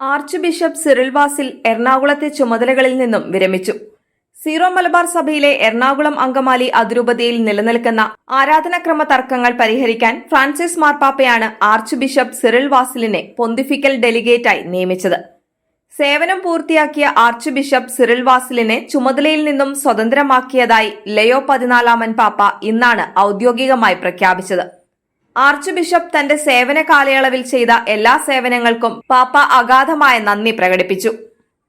Arch bishop Cyril വാസിൽ എറണാകുളത്തെ ചുമതലകളിൽ നിന്നും വിരമിച്ചു. സീറോ മലബാർ സഭയിലെ എറണാകുളം അങ്കമാലി അതിരൂപതയിൽ നിലനിൽക്കുന്ന ആരാധനാക്രമ തർക്കങ്ങൾ പരിഹരിക്കാൻ ഫ്രാൻസിസ് മാർപ്പാപ്പയാണ് ആർച്ച് ബിഷപ്പ് സിറിൽ വാസിലിനെ പൊന്തിഫിക്കൽ ഡെലിഗേറ്റായി നിയമിച്ചത്. സേവനം പൂർത്തിയാക്കിയ ആർച്ച് ബിഷപ്പ് സിറിൽ വാസിലിനെ ചുമതലയിൽ നിന്നും സ്വതന്ത്രമാക്കിയതായി ലയോ പതിനാലാമൻ പാപ്പ ഇന്നാണ് ഔദ്യോഗികമായി പ്രഖ്യാപിച്ചത്. ആർച്ച് ബിഷപ്പ് തന്റെ സേവന കാലയളവിൽ ചെയ്ത എല്ലാ സേവനങ്ങൾക്കും പാപ്പ അഗാധമായ നന്ദി പ്രകടിപ്പിച്ചു.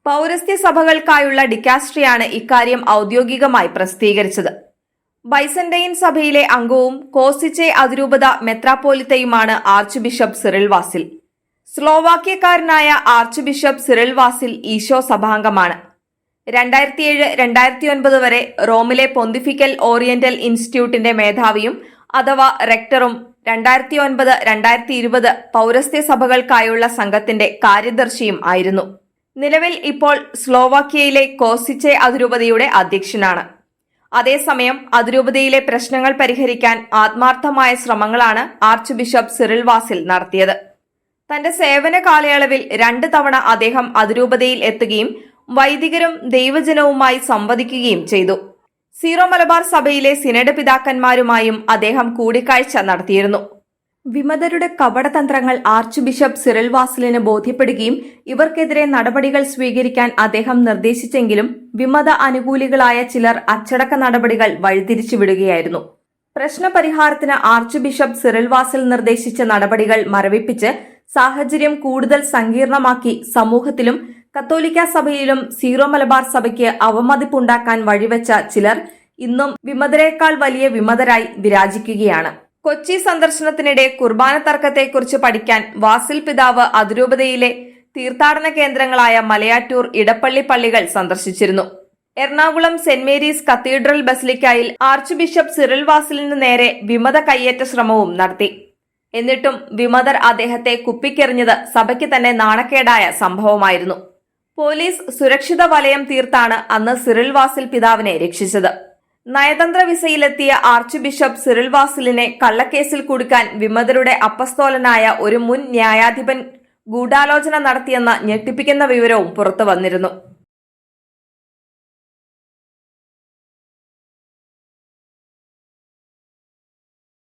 പൗരസ്ത്യ സഭകൾക്കായുള്ള ഡിക്കാസ്ട്രിയാണ് ഇക്കാര്യം ഔദ്യോഗികമായി പ്രസിദ്ധീകരിച്ചത്. ബൈസന്റൈൻ സഭയിലെ അംഗവും കോസിച്ചെ അതിരൂപത മെത്രാപ്പോലിത്തയുമാണ് ആർച്ച് ബിഷപ്പ് സിറിൽ വാസിൽ സ്ലോവാക്യക്കാരനായ ആർച്ച് ബിഷപ്പ് സിറിൽ വാസിൽ ഈശോ സഭാംഗമാണ്. രണ്ടായിരത്തിയേഴ് രണ്ടായിരത്തി ഒൻപത് വരെ റോമിലെ പൊന്തിഫിക്കൽ ഓറിയന്റൽ ഇൻസ്റ്റിറ്റ്യൂട്ടിന്റെ മേധാവിയും അഥവാ റെക്ടറും രണ്ടായിരത്തി ഒൻപത് രണ്ടായിരത്തി ഇരുപത് പൗരസ്ത്യ സഭകൾക്കായുള്ള സംഘത്തിന്റെ കാര്യദർശിയും ആയിരുന്നു. നിലവിൽ ഇപ്പോൾ സ്ലോവാക്യയിലെ കോസിച്ചെ അതിരൂപതയുടെ അധ്യക്ഷനാണ്. അതേസമയം അതിരൂപതയിലെ പ്രശ്നങ്ങൾ പരിഹരിക്കാൻ ആത്മാർത്ഥമായ ശ്രമങ്ങളാണ് ആർച്ച് ബിഷപ്പ് സിറിൽ വാസിൽ നടത്തിയത്. തന്റെ സേവന കാലയളവിൽ രണ്ട് തവണ അദ്ദേഹം അതിരൂപതയിൽ എത്തുകയും വൈദികരും ദൈവജനവുമായി സംവദിക്കുകയും ചെയ്തു. സീറോ മലബാർ സഭയിലെ സിനഡ് പിതാക്കന്മാരുമായും അദ്ദേഹം കൂടിക്കാഴ്ച നടത്തിയിരുന്നു. വിമതരുടെ കപടതന്ത്രങ്ങൾ ആർച്ച് ബിഷപ്പ് സിറിൽ വാസലിന് ബോധ്യപ്പെടുകയും ഇവർക്കെതിരെ നടപടികൾ സ്വീകരിക്കാൻ അദ്ദേഹം നിർദ്ദേശിച്ചെങ്കിലും വിമത അനുകൂലികളായ ചിലർ അച്ചടക്ക നടപടികൾ വഴിതിരിച്ചുവിടുകയായിരുന്നു. പ്രശ്നപരിഹാരത്തിന് ആർച്ച് ബിഷപ്പ് സിറിൽ വാസിൽ നിർദ്ദേശിച്ച നടപടികൾ മരവിപ്പിച്ച് സാഹചര്യം കൂടുതൽ സങ്കീർണമാക്കി സമൂഹത്തിലും കത്തോലിക്ക സഭയിലും സീറോ മലബാർ സഭയ്ക്ക് അവമതിപ്പുണ്ടാക്കാൻ വഴിവെച്ച ചിലർ ഇന്നും വിമതരേക്കാൾ വലിയ വിമതരായി വിരാജിക്കുകയാണ്. കൊച്ചി സന്ദർശനത്തിനിടെ കുർബാന തർക്കത്തെക്കുറിച്ച് പഠിക്കാൻ വാസിൽ പിതാവ് അതിരൂപതയിലെ തീർത്ഥാടന കേന്ദ്രങ്ങളായ മലയാറ്റൂർ ഇടപ്പള്ളി പള്ളികൾ സന്ദർശിച്ചിരുന്നു. എറണാകുളം സെന്റ് മേരീസ് കത്തീഡ്രൽ ബസിലിക്കായിൽ ആർച്ച് ബിഷപ്പ് സിറിൽ വാസിലിന് നേരെ വിമത കയ്യേറ്റ ശ്രമവും നടത്തി. എന്നിട്ടും വിമതർ അദ്ദേഹത്തെ കുപ്പിക്കെറിഞ്ഞത് സഭയ്ക്ക് തന്നെ നാണക്കേടായ സംഭവമായിരുന്നു. പോലീസ് സുരക്ഷിത വലയം തീർത്താണ് അന്ന് സിറിൽ വാസിൽ പിതാവിനെ രക്ഷിച്ചത്. നയതന്ത്ര വിസയിലെത്തിയ ആർച്ച് ബിഷപ്പ് സിറിൽ വാസിലിനെ കള്ളക്കേസിൽ കുടുക്കാൻ വിമതരുടെ അപ്പസ്തോലനായ ഒരു മുൻ ന്യായാധിപൻ ഗൂഢാലോചന നടത്തിയെന്ന ഞെട്ടിപ്പിക്കുന്ന വിവരവും പുറത്തു വന്നിരുന്നു.